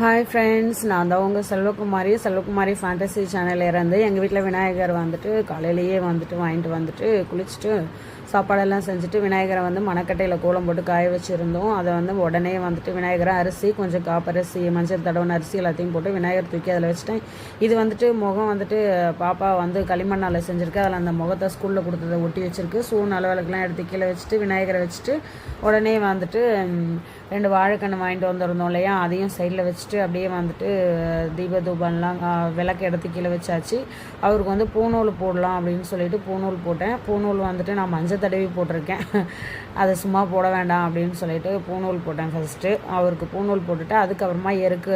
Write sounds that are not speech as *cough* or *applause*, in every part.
Hi friends நான் தான் உங்கள் செல்வகுமாரி. செல்வகுமாரி ஃபேண்டசி சேனல்லேருந்து எங்கள் வீட்டில் விநாயகர் வந்துட்டு காலையிலேயே வந்துட்டு வாங்கிட்டு வந்துட்டு குளிச்சுட்டு சாப்பாடெல்லாம் செஞ்சுட்டு விநாயகரை வந்து மணக்கட்டையில் கோலம் போட்டு காய வச்சுருந்தோம். அதை வந்து உடனே வந்துட்டு விநாயகரை அரிசி கொஞ்சம் காப்பரிசி மஞ்சள் தடவன அரிசி எல்லாத்தையும் போட்டு விநாயகர் தூக்கி அதில் வச்சுட்டேன். இது வந்துட்டு முகம் வந்துட்டு பாப்பா வந்து களிமண்ணால் செஞ்சுருக்கு. அதில் அந்த முகத்தை ஸ்கூலில் கொடுத்ததை ஒட்டி வச்சுருக்கு. சூன் நல்ல எடுத்து கீழே வச்சுட்டு விநாயகரை வச்சுட்டு உடனே வந்துட்டு ரெண்டு வாழைக்கன்று வாங்கிட்டு வந்திருந்தோம் இல்லையா? அதையும் சைடில் வச்சுட்டு அப்படியே வந்துட்டு தீப தூபம்லாம் விளக்கு எடுத்து கீழே வச்சாச்சு. அவருக்கு வந்து பூநூல் போடலாம் அப்படின்னு சொல்லிட்டு பூநூல் போட்டேன். பூநூல் வந்துட்டு நான் மஞ்சள் தடவி போட்டிருக்கேன். *laughs* அதை சும்மா போட வேண்டாம் அப்படின்னு சொல்லிட்டு பூநூல் போட்டேன் ஃபஸ்ட்டு அவருக்கு பூநூல் போட்டுட்டு அதுக்கப்புறமா எருக்கு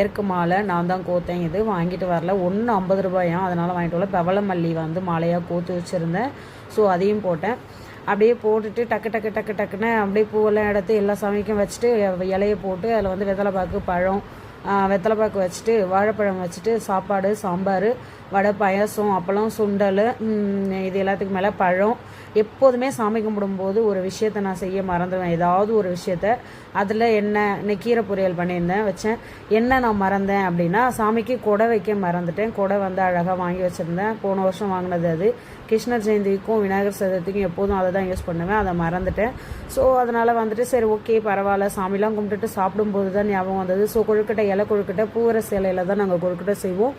எருக்கு மாலை நான் தான் கோத்தேன். இது வாங்கிட்டு வரல. ஒன்று ஐம்பது ரூபாயும். அதனால் வாங்கிட்டு வரல. பவளமல்லி வந்து மாலையாக கோத்து வச்சுருந்தேன். ஸோ அதையும் போட்டேன். அப்படியே போட்டுட்டு டக்கு டக்கு டக்கு டக்குன்னு அப்படியே பூவெல்லாம் எடுத்து எல்லா சமைக்கும் வச்சுட்டு இலையை போட்டு அதில் வந்து வெத்தலைப்பாக்கு பழம் வெத்தலைப்பாக்கு வச்சுட்டு வாழைப்பழம் வச்சுட்டு சாப்பாடு சாம்பார் வடை பாயசம் அப்பளம் சுண்டல் இது எல்லாத்துக்கு மேலே பழம். எப்போதுமே சாமி கும்பிடும்போது ஒரு விஷயத்த நான் செய்ய மறந்துடுவேன். ஏதாவது ஒரு விஷயத்த. அதில் என்ன இன்னைக்கு கீரை பொரியல் பண்ணியிருந்தேன் வச்சேன். என்ன நான் மறந்தேன் அப்படின்னா சாமிக்கு கொடை வைக்க மறந்துட்டேன். கொடை வந்து அழகாக வாங்கி வச்சுருந்தேன். போன வருஷம் வாங்கினது அது. கிருஷ்ணர் ஜெயந்திக்கும் விநாயகர் சதுர்த்திக்கும் எப்போதும் அதை தான் யூஸ் பண்ணுவேன். அதை மறந்துட்டேன். ஸோ அதனால் வந்துட்டு சரி ஓகே பரவாயில்ல. சாமிலாம் கும்பிட்டுட்டு சாப்பிடும்போது தான் ஞாபகம் வந்தது. ஸோ கொழுக்கட்டை இலை கொழுக்கட்டை பூவரசு இலையில தான் நாங்கள் கொழுக்கட்டை செய்வோம்.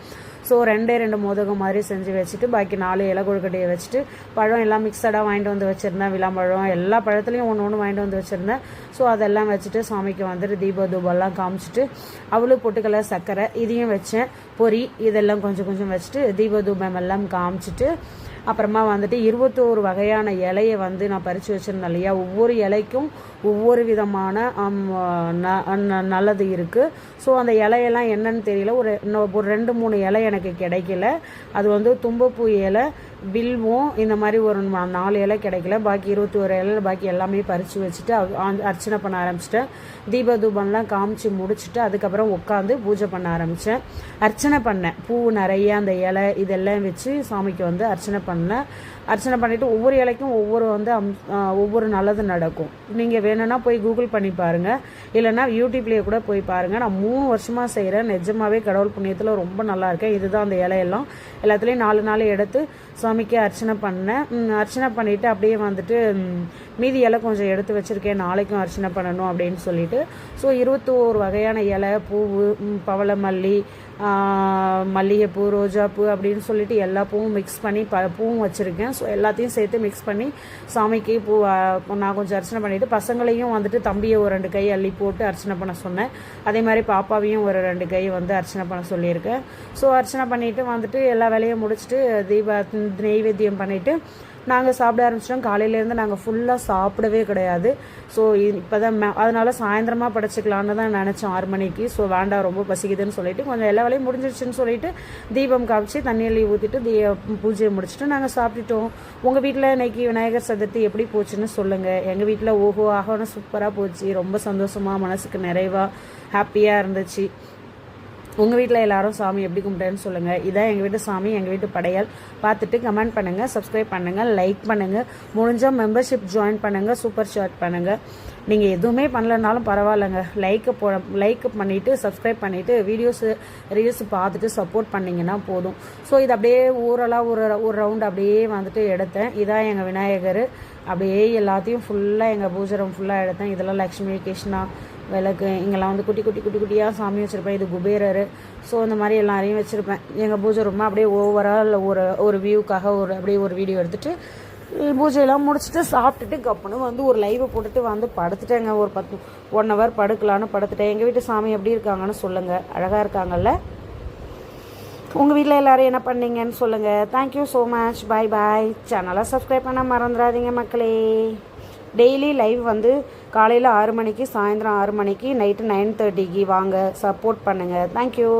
ஸோ ரெண்டே ரெண்டு மோதகம் மாதிரி செஞ்சு வச்சுட்டு பாக்கி நாலு இலை கொழுக்கட்டையை வச்சுட்டு பழம் எல்லாம் மிக்சடாக வாங்கிட்டு வந்து வச்சுருந்தேன். விளாம்பழம் எல்லா பழத்துலேயும் ஒன்று ஒன்று வாங்கிட்டு வந்து வச்சுருந்தேன். ஸோ அதெல்லாம் வச்சுட்டு சாமிக்கு வந்துட்டு தீப தூபெல்லாம் காமிச்சிட்டு அவ்வளோ பொட்டுக்கலை சர்க்கரை இதையும் வச்சேன். பொரி இதெல்லாம் கொஞ்சம் கொஞ்சம் வச்சுட்டு தீப தூபம் எல்லாம் காமிச்சிட்டு அப்புறமா வந்துட்டு இருபத்தோரு வகையான இலையை வந்து நான் பறித்து வச்சுருந்தேன் இல்லையா? ஒவ்வொரு இலைக்கும் ஒவ்வொரு விதமான நல்லது இருக்குது ஸோ அந்த இலையெல்லாம் என்னன்னு தெரியல. ஒரு ஒரு ரெண்டு மூணு இலை எனக்கு கிடைக்கல. அது வந்து தும்பப்பூ இலை வில்வம். இந்த மாதிரி ஒரு நாலு இலை கிடைக்கல. பாக்கி இருபத்தி ஒரு இலை பாக்கி எல்லாமே பறித்து வச்சுட்டு அர்ச்சனை பண்ண ஆரம்பிச்சிட்டேன். தீப தூபம்லாம் காமிச்சு முடிச்சுட்டு அதுக்கப்புறம் உட்காந்து பூஜை பண்ண ஆரம்பித்தேன் அர்ச்சனை பண்ணேன். பூ நிறைய அந்த இலை இதெல்லாம் வச்சு சாமிக்கு வந்து அர்ச்சனை பண்ணேன். அர்ச்சனை பண்ணிவிட்டு ஒவ்வொரு இலைக்கும் ஒவ்வொரு வந்து அம் ஒவ்வொரு நல்லது நடக்கும். நீங்கள் வேணும்னா போய் கூகுள் பண்ணி பாருங்கள் இல்லைனா யூடியூப்லேயே கூட போய் பாருங்கள் நான் மூணு வருஷமாக செய்கிறேன் நிஜமாகவே கடவுள் புண்ணியத்தில் ரொம்ப நல்லா இருக்கேன். இதுதான் அந்த இலையெல்லாம். எல்லாத்துலேயும் நாலு நாள் எடுத்து சுவாமிக்கு அர்ச்சனை பண்ணேன். அர்ச்சனை பண்ணிவிட்டு அப்படியே வந்துட்டு மீதி இலை கொஞ்சம் எடுத்து வச்சுருக்கேன். நாளைக்கும் அர்ச்சனை பண்ணணும் அப்படின்னு சொல்லிட்டு. ஸோ இருபத்தோரு வகையான இலை பூவு பவள மல்லி மல்லிகைப்பூ ரோஜாப்பூ அப்படின்னு சொல்லிட்டு எல்லா பூவும் மிக்ஸ் பண்ணி ப பூவும் வச்சுருக்கேன். ஸோ எல்லாத்தையும் சேர்த்து மிக்ஸ் பண்ணி சாமிக்கு பூ நான் கொஞ்சம் அர்ச்சனை பண்ணிவிட்டு பசங்களையும் வந்துட்டு தம்பியை ஒரு ரெண்டு கை அள்ளி போட்டு அர்ச்சனை பண்ண சொன்னேன். அதே மாதிரி பாப்பாவையும் ஒரு ரெண்டு கை வந்து அர்ச்சனை பண்ண சொல்லியிருக்கேன். ஸோ அர்ச்சனை பண்ணிவிட்டு வந்துட்டு எல்லா வேலையும் முடிச்சுட்டு தீப நெய்வேத்தியம் பண்ணிவிட்டு நாங்கள் சாப்பிட ஆரம்பிச்சிட்டோம். காலையிலேருந்து நாங்கள் ஃபுல்லாக சாப்பிடவே கிடையாது. ஸோ இப்போ தான் அதனால் சாயந்தரமாக படைச்சிக்கலான்னு தான் நினச்சோம் ஆறு மணிக்கு. ஸோ வேண்டாம் ரொம்ப பசிக்குதுன்னு சொல்லிட்டு கொஞ்சம் எல்லா வேலையும் முடிஞ்சிருச்சுன்னு சொல்லிட்டு தீபம் காமிச்சு தண்ணியில் ஊற்றிட்டு தீ பூஜையை முடிச்சுட்டு நாங்கள் சாப்பிட்டுட்டோம். உங்கள் வீட்டில் இன்னைக்கு விநாயகர் சதுர்த்தி எப்படி போச்சுன்னு சொல்லுங்கள் எங்கள் வீட்டில் ஓஹோ ஆகணும் சூப்பராக போச்சு. ரொம்ப சந்தோஷமாக மனசுக்கு நிறைவாக ஹாப்பியாக இருந்துச்சு. உங்கள் வீட்டில் எல்லாரும் சாமி எப்படி கும்பிட்டேன்னு சொல்லுங்கள் இதான் எங்கள் வீட்டு சாமி எங்கள் வீட்டு படையல். பார்த்துட்டு கமெண்ட் பண்ணுங்கள் சப்ஸ்கிரைப் பண்ணுங்கள் லைக் பண்ணுங்கள் முடிஞ்சால் மெம்பர்ஷிப் ஜாயின் பண்ணுங்கள் சூப்பர் ஷாட் பண்ணுங்கள் நீங்கள் எதுவுமே பண்ணலனாலும் பரவாயில்லைங்க. லைக்கு போ லைக் பண்ணிவிட்டு சப்ஸ்கிரைப் பண்ணிவிட்டு வீடியோஸு ரீல்ஸ் பார்த்துட்டு சப்போர்ட் பண்ணிங்கன்னா போதும். ஸோ இது அப்படியே ஊரெல்லாம் ஒரு ஒரு ரவுண்ட் அப்படியே வந்துட்டு எடுத்தேன். இதான் எங்கள் விநாயகர். அப்படியே எல்லாத்தையும் ஃபுல்லாக எங்கள் பூஜரம் ஃபுல்லாக எடுத்தேன். இதெல்லாம் லக்ஷ்மி கிருஷ்ணா விளக்கு இங்கெல்லாம் வந்து குட்டி குட்டி குட்டி குட்டியாக சாமி வச்சுருப்பேன். இது குபேரர். ஸோ இந்த மாதிரி எல்லாரையும் வச்சுருப்பேன். எங்கள் பூஜை ரொம்ப அப்படியே ஓவரால் ஒரு ஒரு வியூக்காக ஒரு அப்படியே ஒரு வீடியோ எடுத்துகிட்டு பூஜையெல்லாம் முடிச்சுட்டு சாப்பிட்டுட்டு கப்புனு வந்து ஒரு லைவை போட்டுட்டு வந்து படுத்துட்டேங்க. ஒரு பத்து ஒன் ஹவர் படுக்கலான்னு படுத்துட்டேன். எங்கள் வீட்டு சாமி எப்படி இருக்காங்கன்னு சொல்லுங்கள் அழகாக இருக்காங்கல்ல? உங்கள் வீட்டில் எல்லோரும் என்ன பண்ணீங்கன்னு சொல்லுங்கள் thank you so much bye bye சேனலை சப்ஸ்கிரைப் பண்ண மறந்துடாதீங்க மக்களே. டெய்லி லைவ் வந்து காலையில் ஆறு மணிக்கு சாயந்தரம் ஆறு மணிக்கு நைட்டு நைன் தேர்ட்டிக்கு வாங்க. சப்போர்ட் பண்ணுங்கள் தேங்க்யூ